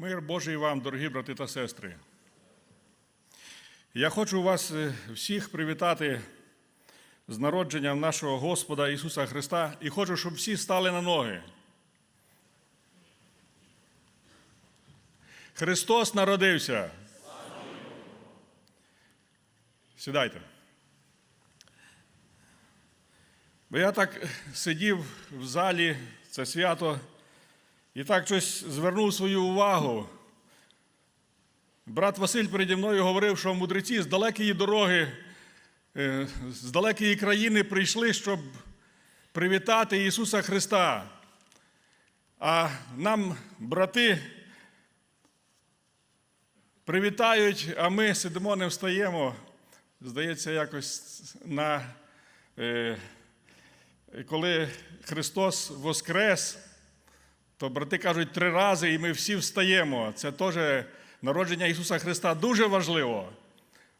Мир Божий вам, дорогі брати та сестри. Я хочу вас е, всіх привітати з народженням нашого Господа Ісуса Христа і хочу, щоб всі стали на ноги. Христос народився. Сідайте. Бо я так сидів в залі, це свято, і так щось звернув свою увагу. Брат Василь переді мною говорив, що мудреці з далекої дороги, е, з далекої країни прийшли, щоб привітати Ісуса Христа. А нам, брати, привітають, а ми сидимо, не встаємо. Здається, якось на. е, коли Христос воскрес, то брати кажуть три рази, і ми всі встаємо. Це теж народження Ісуса Христа дуже важливо.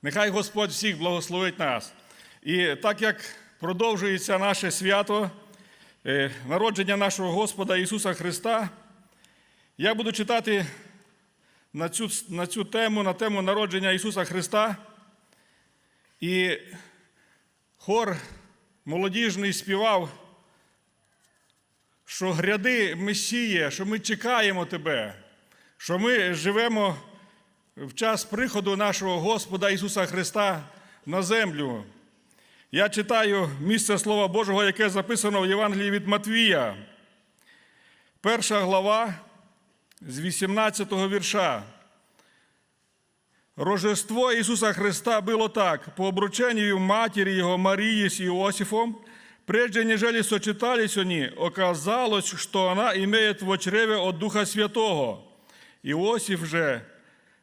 Нехай Господь всіх благословить нас. І так як продовжується наше свято, е, народження нашого Господа Ісуса Христа, я буду читати на цю, на цю тему, на тему народження Ісуса Христа. І хор молодіжний співав, що гряди Месія, що ми чекаємо Тебе, що ми живемо в час приходу нашого Господа Ісуса Христа на землю. Я читаю місце Слова Божого, яке записано в Євангелії від Матвія, перша глава з 18 вірша. Рождество Иисуса Христа было так. По обручению матери Его Марии с Иосифом, прежде нежели сочетались они, оказалось, что она имеет в чреве от Духа Святого. Иосиф же,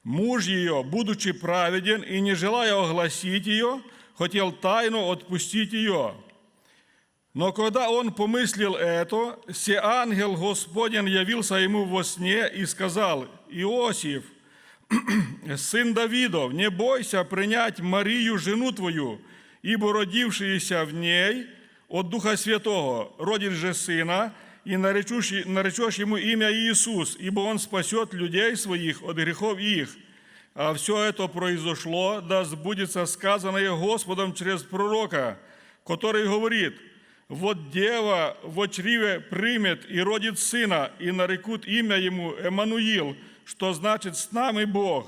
муж ее, будучи праведен и не желая огласить ее, хотел тайно отпустить ее. Но когда он помыслил это, се ангел Господень явился ему во сне и сказал, Иосиф, сын Давидов, не бойся принять Марию, жену твою, ибо родившийся в ней от Духа Святого родит же сына, и наречешь, наречешь ему имя Иисус, ибо он спасет людей своих от грехов их. А все это произошло, да сбудется сказанное Господом через пророка, который говорит, вот дева в чреве примет и родит сына, и нарекут имя ему Эммануил, что значит «с нами Бог».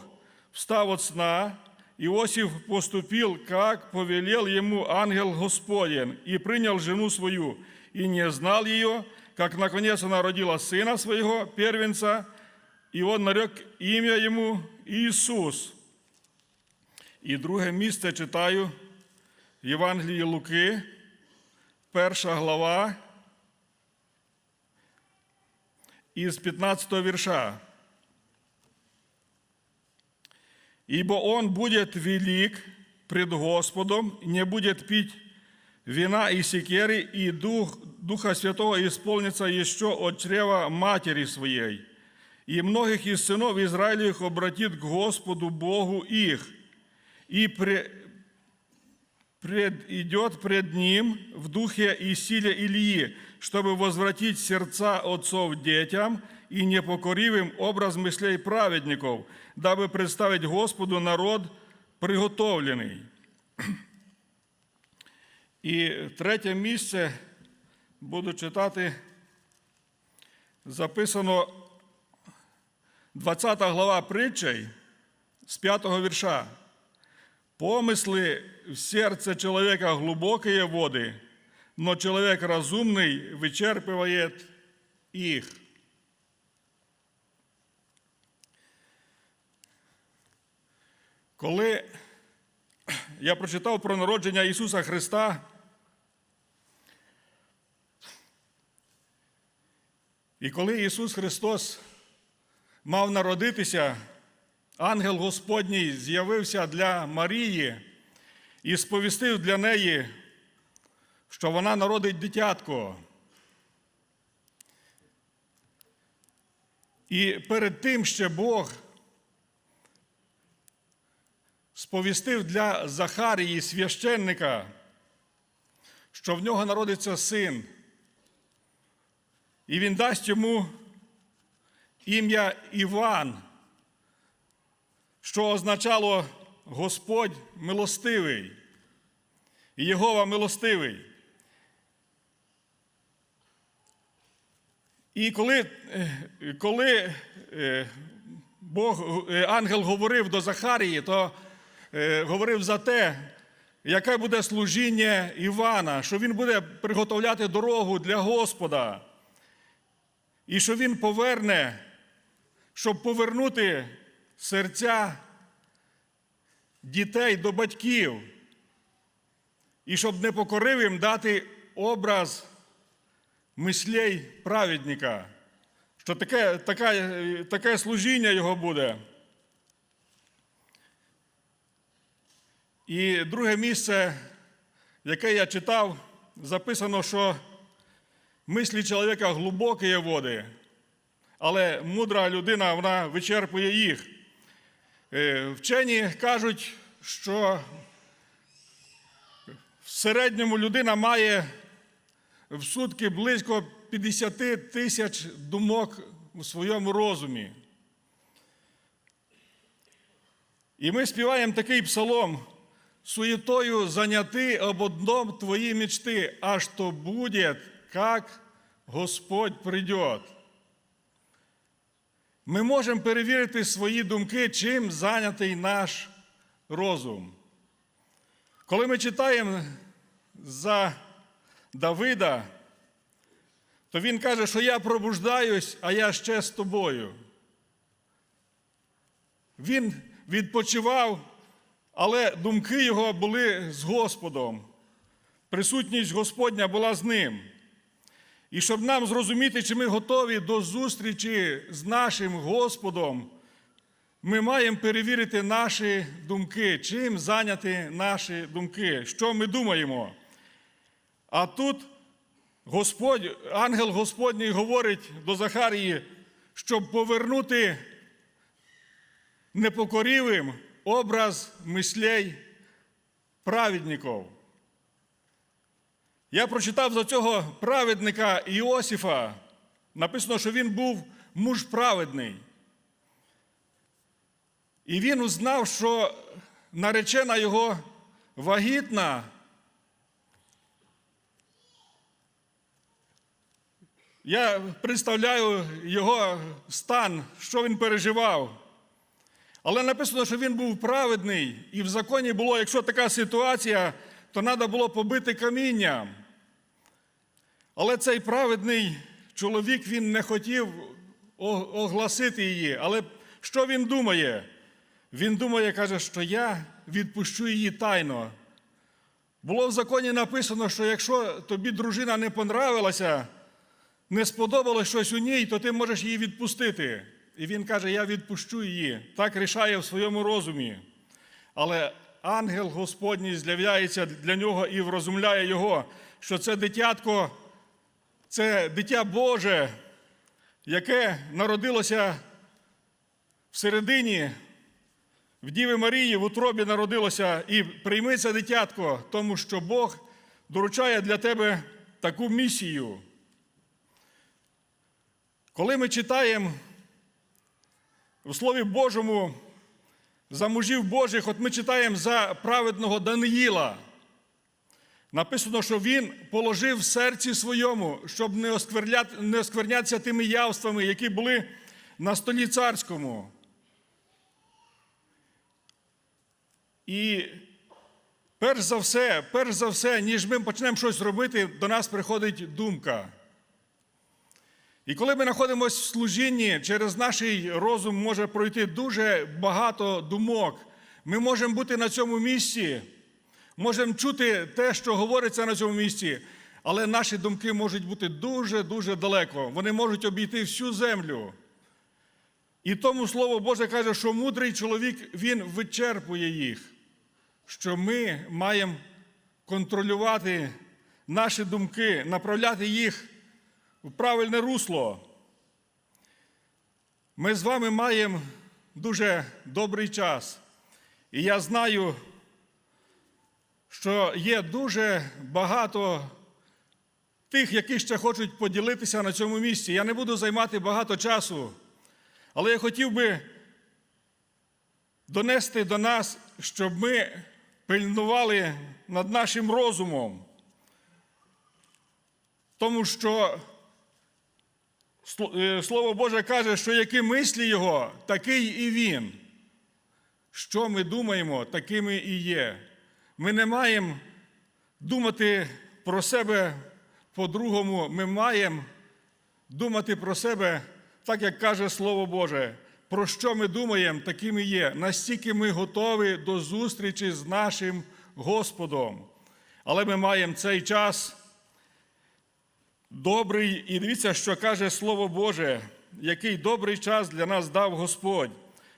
Встав от сна, Иосиф поступил, как повелел ему ангел Господень, и принял жену свою, и не знал ее, как наконец она родила сына своего, первенца, и он нарек имя ему Ісус. І друге місце читаю в Євангелії Луки, перша глава, із 15 вірша. Ибо он будет велик пред Господом, не будет пить вина и секеры, и Дух, Духа Святого исполнится еще от чрева матери своей. И многих из сынов Израилевых обратит к Господу Богу их, и пре- пред, идет пред Ним в духе и силе Ильи, чтобы возвратить сердца отцов детям и непокоривым образ мыслей праведников, дабы представить Господу народ приготовлений. І третє місце буду читати, записано 20 глава притчей з 5 вірша. Помыслы в сердце человека глубокие воды, но человек разумный вычерпывает их. Коли я прочитав про народження Ісуса Христа, і коли Ісус Христос мав народитися, ангел Господній з'явився для Марії і сповістив для неї, що вона народить дитятко. І перед тим ще Бог сповістив для Захарії священника, що в нього народиться син, і він дасть йому ім'я Іван, що означало Господь милостивий, Єгова милостивий. І коли, коли е, Бог, е, ангел говорив до Захарії, то говорив за те, яке буде служіння Івана, що він буде приготовляти дорогу для Господа, і що він поверне, щоб повернути серця дітей до батьків, і щоб непокоривим дати образ мислей праведника, що таке, таке, таке служіння його буде. І друге місце, яке я читав, записано, що мислі чоловіка глибокі є води, але мудра людина вона вичерпує їх. Е, Вчені кажуть, що в середньому людина має в сутки близько 50 тисяч думок у своєму розумі. І ми співаємо такий псалом. Суетою заняты об одном твои мечты, а что будет, как Господь придет. Ми можемо перевірити свої думки, чим зайнятий наш розум. Коли ми читаємо за Давида, то він каже, що я пробуждаюсь, а я ще з тобою. Він відпочивав, але думки його були з Господом. Присутність Господня була з ним. І щоб нам зрозуміти, чи ми готові до зустрічі з нашим Господом, ми маємо перевірити наші думки, чим зайняті наші думки, що ми думаємо. А тут Господь, ангел Господній говорить до Захарії, щоб повернути непокорівим образ мислей праведників. Я прочитав за цього праведника Іосифа. Написано, що він був муж праведний. І він узнав, що наречена його вагітна. Я представляю його стан, що він переживав. Але написано, що він був праведний, і в законі було, якщо така ситуація, то треба було побити камінням. Але цей праведний чоловік він не хотів оголосити її. Але що він думає? Він думає, каже, що я відпущу її тайно. Було в законі написано, що якщо тобі дружина не понравилася, не сподобалось щось у ній, то ти можеш її відпустити. І він каже: Я відпущу її. Так рішає в своєму розумі. Але ангел Господній з'являється для нього і врозумляє його, що це дитятко, це дитя Боже, яке народилося всередині, в Діви Марії, в утробі народилося, і прийми це дитятко, тому що Бог доручає для тебе таку місію. Коли ми читаємо в Слові Божому за мужів Божих, от ми читаємо за праведного Даниїла. Написано, що він положив в серці своєму, щоб не, не осквернятися тими явствами, які були на столі царському. І перш за все, перш за все, ніж ми почнемо щось робити, до нас приходить думка. І коли ми знаходимося в служінні, через наш розум може пройти дуже багато думок. Ми можемо бути на цьому місці, можемо чути те, що говориться на цьому місці, але наші думки можуть бути дуже-дуже далеко. Вони можуть обійти всю землю. І тому Слово Боже каже, що мудрий чоловік він вичерпує їх, що ми маємо контролювати наші думки, направляти їх в правильне русло. Ми з вами маємо дуже добрий час. І я знаю, що є дуже багато тих, які ще хочуть поділитися на цьому місці. Я не буду займати багато часу, Але я хотів би донести до нас, щоб ми пильнували над нашим розумом, тому що Слово Боже каже, що які мислі Його, такий і Він. Що ми думаємо, такими і є. Ми не маємо думати про себе по-другому, ми маємо думати про себе, так як каже Слово Боже. Про що ми думаємо, таким і є. Настільки ми готові до зустрічі з нашим Господом. Але ми маємо цей час добрий, і дивіться, що каже Слово Боже, який добрий час для нас дав Господь.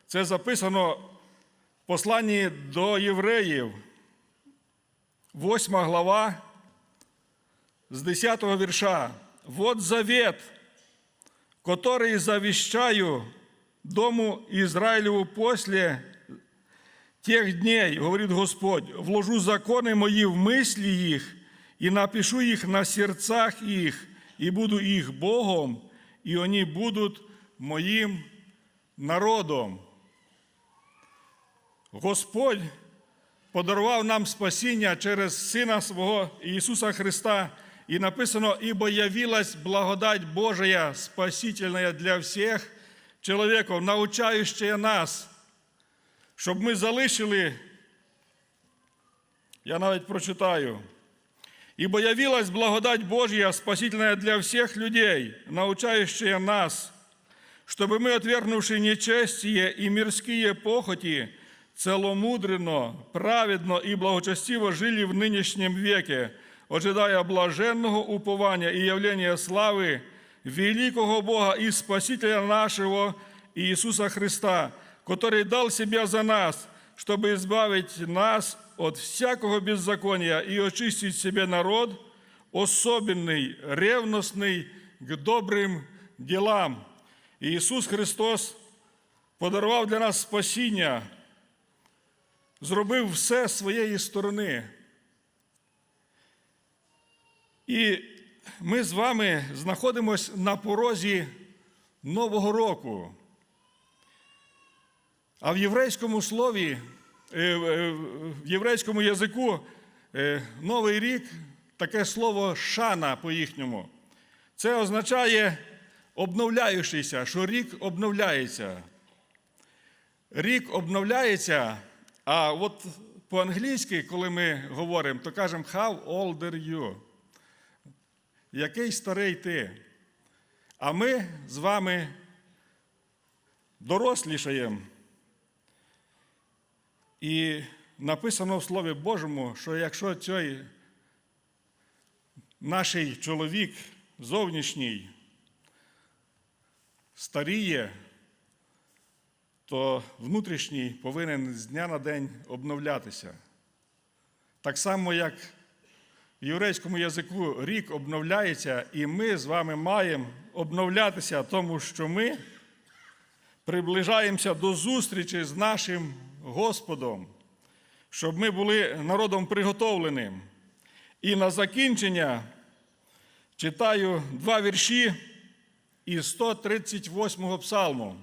Це записано в посланні до євреїв, 8 глава, з 10 вірша. Вот завет, который завещаю дому Израилеву после тех дней, говорит Господь, вложу законы мои в мысли их и напишу их на сердцах их, и буду их Богом, и они будут моим народом. Господь подарував нам спасіння через Сина свого Ісуса Христа, і написано, «Ибо явилась благодать Божия, спасительная для всех чоловіків, научаючая нас, щоб ми залишили, я навіть прочитаю, «Ибо явилась благодать Божья, спасительная для всех людей, научающая нас, чтобы мы, отвергнувши нечестие и мирские похоти, целомудренно, праведно и благочестиво жили в нынешнем веке, ожидая блаженного упования и явления славы великого Бога и Спасителя нашего Иисуса Христа, который дал себя за нас, чтобы избавить нас от всякого беззакония и очистить себе народ, особенный, ревностный к добрым делам. Ісус Христос подарував для нас спасіння, зробив все з своєї сторони. І ми з вами знаходимося на порозі Нового року. А в єврейському слові, е, е, в єврейському язику е, Новий рік таке слово шана по-їхньому. Це означає обновляючийся, що рік обновляється. Рік обновляється, а от по-англійськи, коли ми говоримо, то кажемо How old are you? Який старий ти? А ми з вами дорослішаємо. І написано в Слові Божому, що якщо цей наш чоловік зовнішній старіє, то внутрішній повинен з дня на день обновлятися. Так само, як в єврейському язику рік обновляється, і ми з вами маємо обновлятися, тому що ми приближаємося до зустрічі з нашим Господом, щоб ми були народом приготовленим. І на закінчення читаю два вірші із 138 псалму.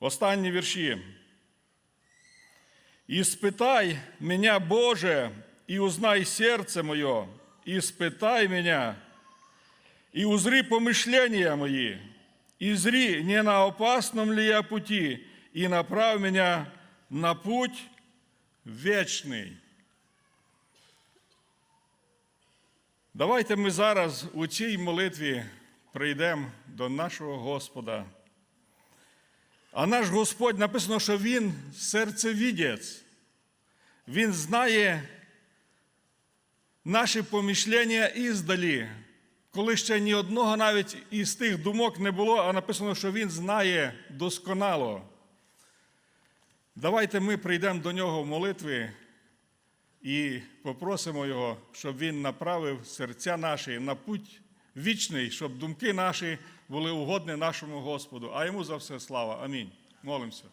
Останні вірші. «Испытай меня, Боже, и узнай сердце мое, испытай меня, и узри помышления мои, и зри, не на опасном ли я пути, и направь меня на путь вечный». Давайте ми зараз у цій молитві прийдемо до нашого Господа. А наш Господь написано, що Він серцевідець. Він знає наші помішлення іздалі, коли ще ні одного навіть із тих думок не було, а написано, що Він знає досконало. Давайте ми прийдемо до нього в молитві і попросимо Його, щоб Він направив серця наші на путь вічний, щоб думки наші були угодні нашому Господу. А йому за все слава. Амінь. Молимося.